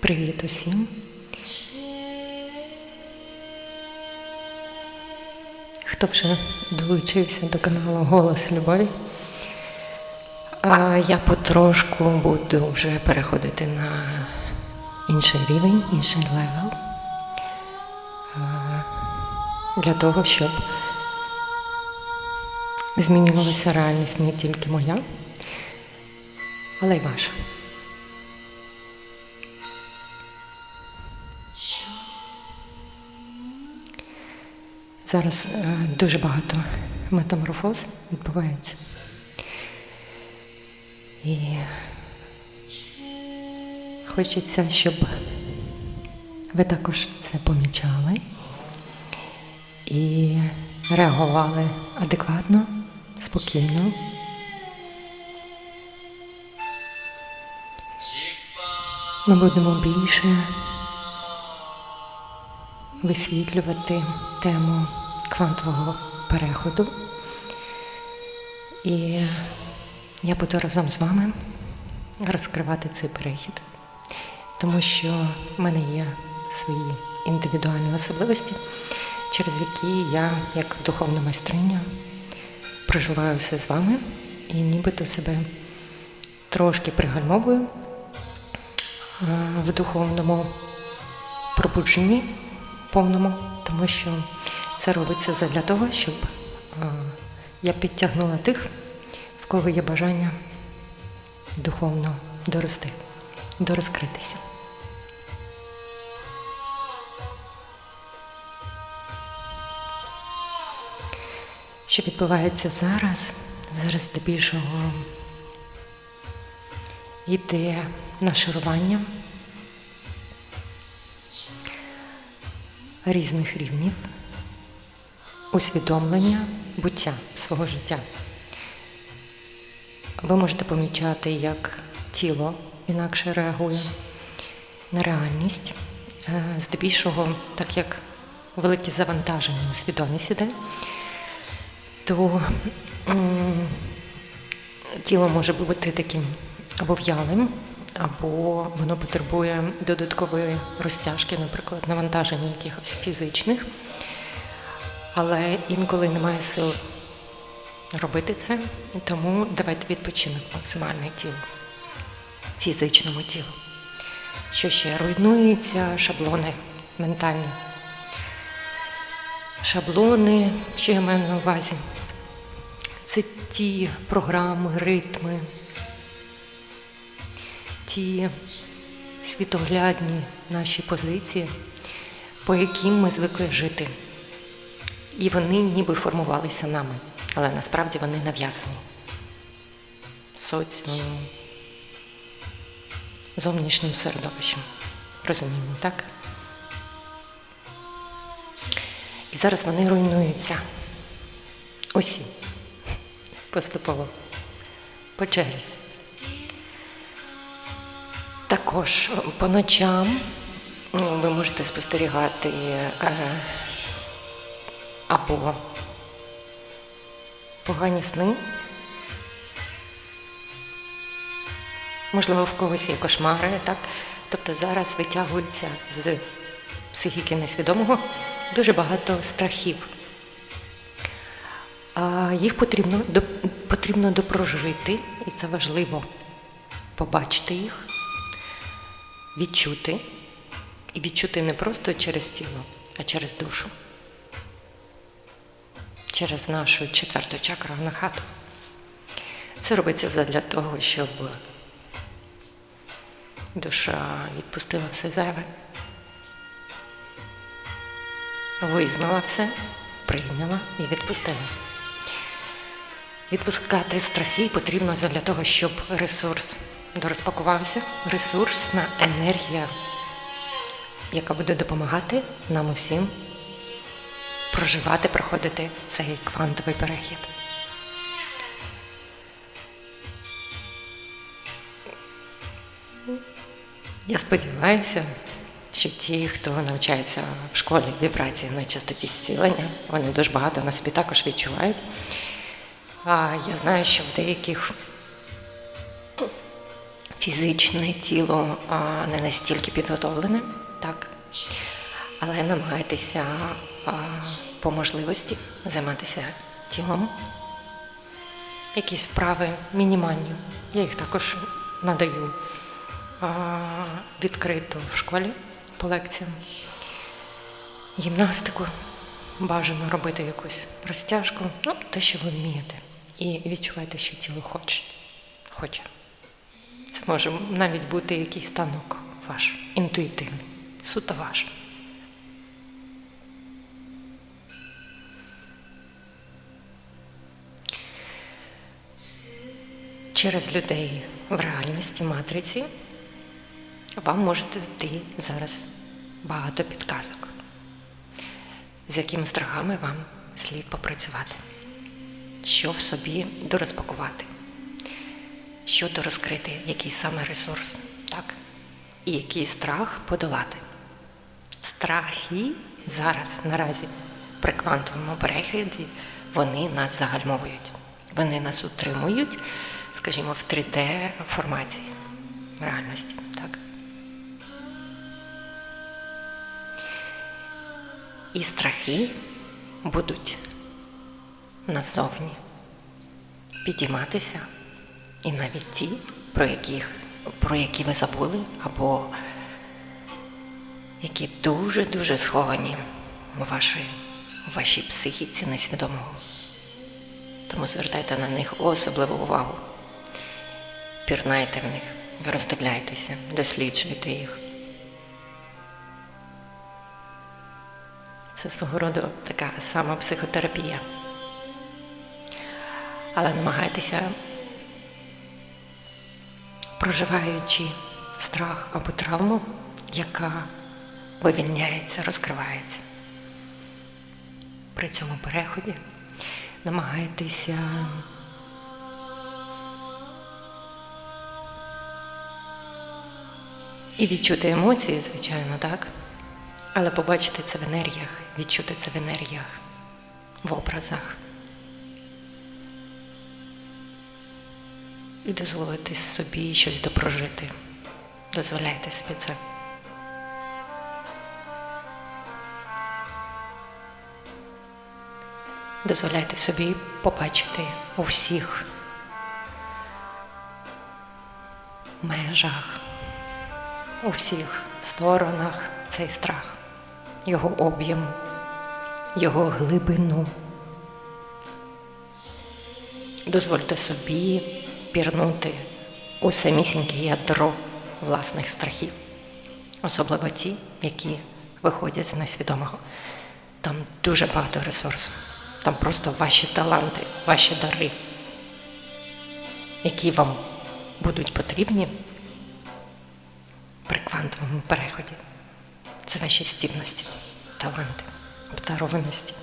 Привіт усім. Хто вже долучився до каналу Голос Любові? А я потрошку буду вже переходити на інший рівень, інший левел. Для того, щоб змінювалася реальність не тільки моя, але й ваша. Зараз е, дуже багато метаморфоз відбувається. І хочеться, щоб ви також це помічали і реагували адекватно, спокійно. Ми будемо більше висвітлювати тему квантового переходу. І я буду разом з вами розкривати цей перехід, тому що в мене є свої індивідуальні особливості, через які я, як духовна майстриня, проживаю все з вами і нібито себе трошки пригальмовую в духовному пробудженні повному, тому що це робиться для того, щоб я підтягнула тих, в кого є бажання духовно дорости, дорозкритися. Що відбувається зараз? Зараз здебільшого йде нашарування різних рівнів усвідомлення буття свого життя. Ви можете помічати, як тіло інакше реагує на реальність. Е, Здебільшого, так як великі завантаження у свідомість іде, то тіло може бути таким або в'ялим, або воно потребує додаткової розтяжки, наприклад, навантаження якихось фізичних. Але інколи немає сил робити це, тому давайте відпочинок максимальний тілу, фізичному тілу. Що ще руйнуються шаблони ментальні. Шаблони, що я маю на увазі, це ті програми, ритми, ті світоглядні наші позиції, по яким ми звикли жити. І вони ніби формувалися нами, але насправді вони нав'язані соціумом, зовнішнім середовищем. Розуміємо, так? І зараз вони руйнуються. Усі. Поступово. По черзі. Також по ночам ну, ви можете спостерігати. Е, або погані сни. Можливо, в когось є кошмари, так? Тобто зараз витягується з психіки несвідомого дуже багато страхів. Їх потрібно потрібно допрожити, і це важливо побачити їх, відчути. І відчути не просто через тіло, а через душу через нашу четверту чакру на хату. Це робиться для того, щоб душа відпустила все зайве, визнала все, прийняла і відпустила. Відпускати страхи потрібно для того, щоб ресурс дорозпакувався, ресурсна енергія, яка буде допомагати нам усім проживати, проходити цей квантовий перехід. Я сподіваюся, що ті, хто навчається в школі вібрації на частоті зцілення, вони дуже багато на собі також відчувають. А я знаю, що в деяких фізичне тіло не настільки підготовлене, так. Але намагайтеся по можливості займатися тілом. Якісь вправи мінімальні. Я їх також надаю відкрито в школі по лекціям. Гімнастику бажано робити якусь розтяжку, ну, те, що ви вмієте. І відчувайте, що тіло хоче. хоче. Це може навіть бути якийсь станок ваш, інтуїтивний, суто ваш. Через людей в реальності матриці вам можете йти зараз багато підказок, з якими страхами вам слід попрацювати, що в собі дорозпакувати, що дорозкрити, який саме ресурс, так? І який страх подолати. Страхи зараз, наразі, при квантовому перегляді, вони нас загальмовують. Вони нас утримують, скажімо, в 3D форматі реальності. Так? І страхи будуть назовні підійматися, і навіть ті, про, яких, про які ви забули, або які дуже-дуже сховані у вашій, у вашій психіці несвідомого. Тому звертайте на них особливу увагу. Пірнайте в них, роздивляйтеся, досліджуйте їх. Це свого роду така сама психотерапія. Але намагайтеся, проживаючи страх або травму, яка вивільняється, розкривається. При цьому переході намагайтеся і відчути емоції, звичайно, так? Але побачити це в енергіях, відчути це в енергіях, в образах. І дозволити собі щось допрожити. Дозволяйте собі це. Дозволяйте собі побачити у всіх межах, у всіх сторонах цей страх, його об'єм, його глибину. Дозвольте собі пірнути у самісіньке ядро власних страхів, особливо ті, які виходять з несвідомого. Там дуже багато ресурсу. Там просто ваші таланти, ваші дари, які вам будуть потрібні при квантовому переході. Це ваші стівності, таланти, обдарованості.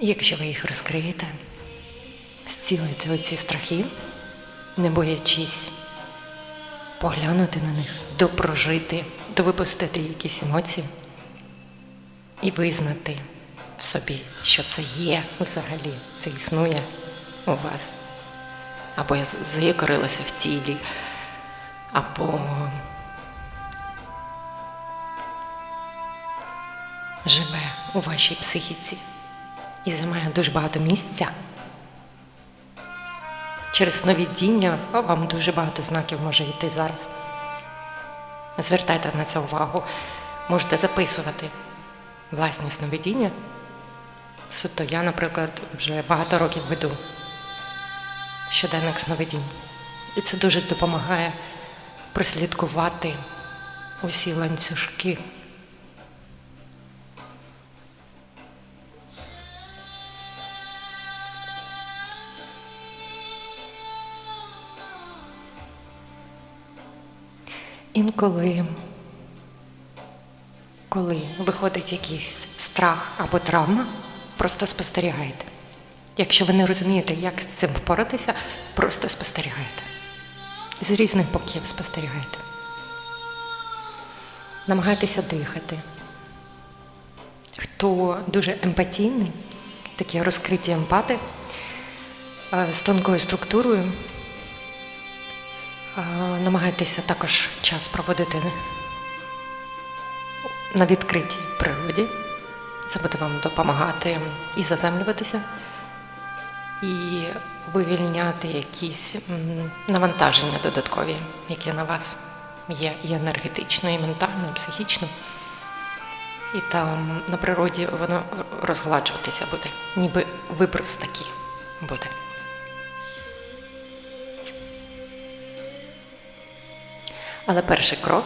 Якщо ви їх розкриєте, зцілите оці страхи, не боячись поглянути на них, допрожити, довипустити якісь емоції і визнати в собі, що це є взагалі, це існує у вас. Або я заякорилася в тілі, або живе у вашій психіці і займає дуже багато місця. Через сновидіння вам дуже багато знаків може йти зараз. Звертайте на це увагу, можете записувати власні сновидіння. Суто я, наприклад, вже багато років веду щоденник сновидінь. І це дуже допомагає прослідкувати усі ланцюжки. Інколи коли виходить якийсь страх або травма, просто спостерігайте. Якщо ви не розумієте, як з цим впоратися, просто спостерігайте. З різних боків спостерігайте. Намагайтеся дихати. Хто дуже емпатійний, такі розкриті емпати з тонкою структурою, Намагайтеся також час проводити на відкритій природі. Це буде вам допомагати і заземлюватися, і вивільняти якісь навантаження додаткові, які на вас є і енергетично, і ментально, і психічно. І там на природі воно розгладжуватися буде, ніби виброс такий буде. Але перший крок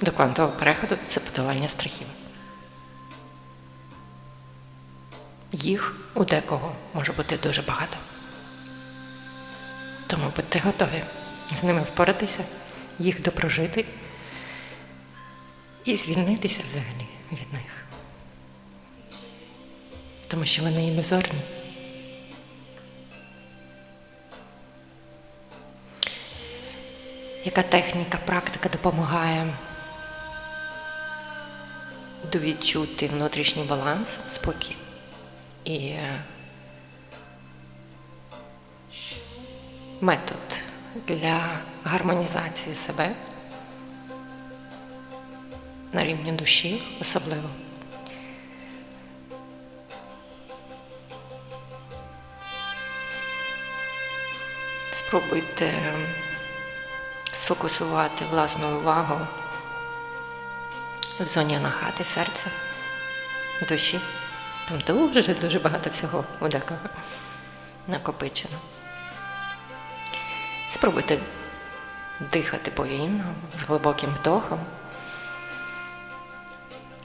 до квантового переходу це подолання страхів. Їх у декого може бути дуже багато. Тому будьте готові з ними впоратися, їх допрожити і звільнитися взагалі від них. Тому що вони ілюзорні. Яка техніка, практика допомагає довідчути внутрішній баланс, спокій і е, метод для гармонізації себе на рівні душі особливо. Спробуйте сфокусувати власну увагу в зоні нахати серця, душі. Там дуже дуже багато всього у декого накопичено. Спробуйте дихати повільно, з глибоким вдохом,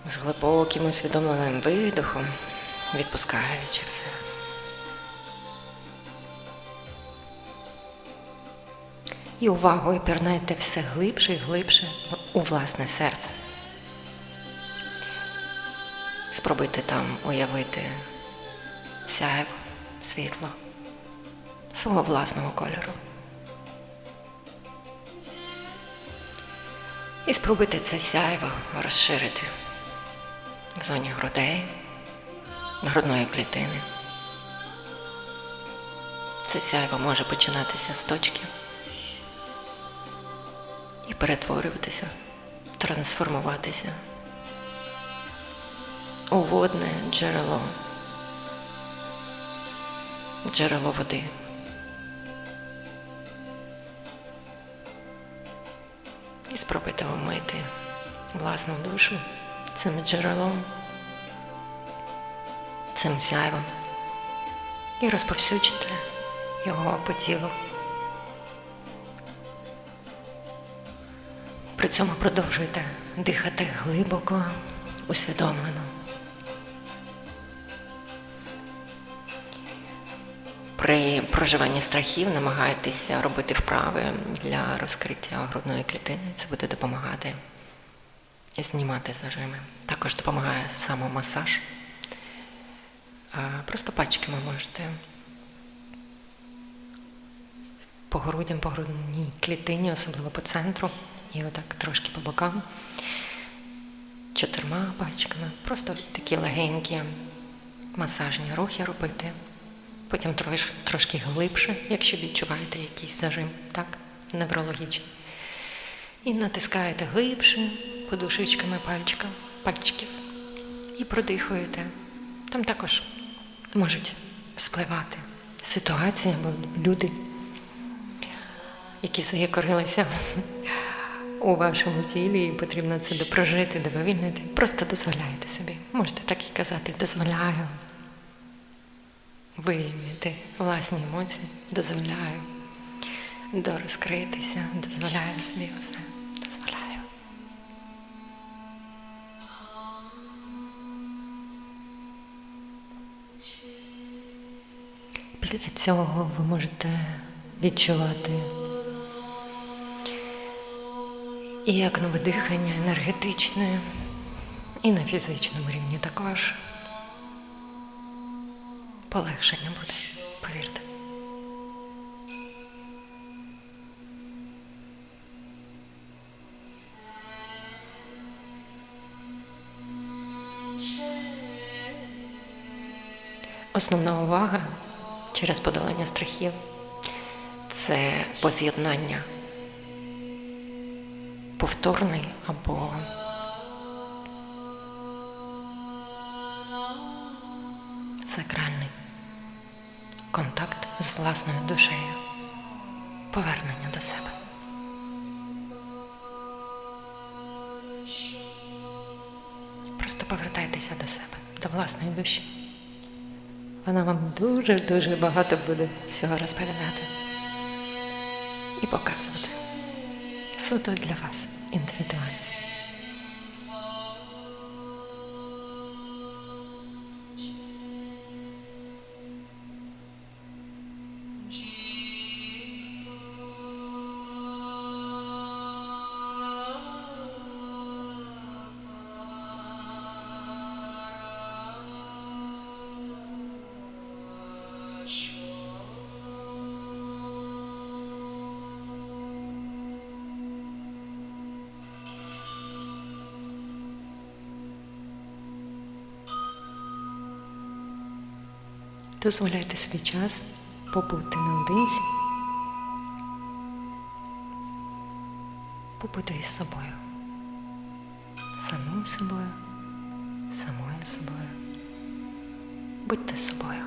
з глибоким усвідомленим видохом, відпускаючи все. І увагою пірнайте все глибше і глибше у власне серце. Спробуйте там уявити сяйво, світло свого власного кольору. І спробуйте це сяйво розширити в зоні грудей, грудної клітини. Це сяйво може починатися з точки і перетворюватися, трансформуватися у водне джерело, джерело води. І спробуйте омити власну душу цим джерелом, цим сяйвом і розповсюджити його по тілу. Цьому продовжуйте дихати глибоко, усвідомлено. При проживанні страхів намагайтеся робити вправи для розкриття грудної клітини. Це буде допомагати знімати зажими. Також допомагає самомасаж. Просто пачками можете по грудям, по грудній клітині, особливо по центру, і отак трошки по бокам, чотирма пачками. Просто такі легенькі масажні рухи робити. Потім трош, трошки глибше, якщо відчуваєте якийсь зажим, так, неврологічний. І натискаєте глибше подушечками пальчика, пальчиків і продихуєте. Там також можуть спливати ситуації або люди, які заякорилися у вашому тілі, і потрібно це допрожити, довивільнити. Просто дозволяєте собі. Можете так і казати, дозволяю виявити власні емоції, дозволяю дорозкритися, дозволяю собі все, дозволяю. Після цього ви можете відчувати і як нове дихання енергетичне, і на фізичному рівні також полегшення буде, повірте. Основна увага через подолання страхів це поз'єднання повторний або сакральний контакт з власною душею, повернення до себе. Просто повертайтеся до себе, до власної душі. Вона вам дуже-дуже багато буде всього розповідати і показувати. Суто для вас індивідуально. Дозволяйте собі час побути наодинці, побути із собою, самим собою, самою собою. Будьте собою.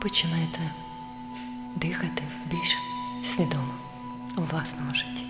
Починайте дихати більш свідомо у власному житті.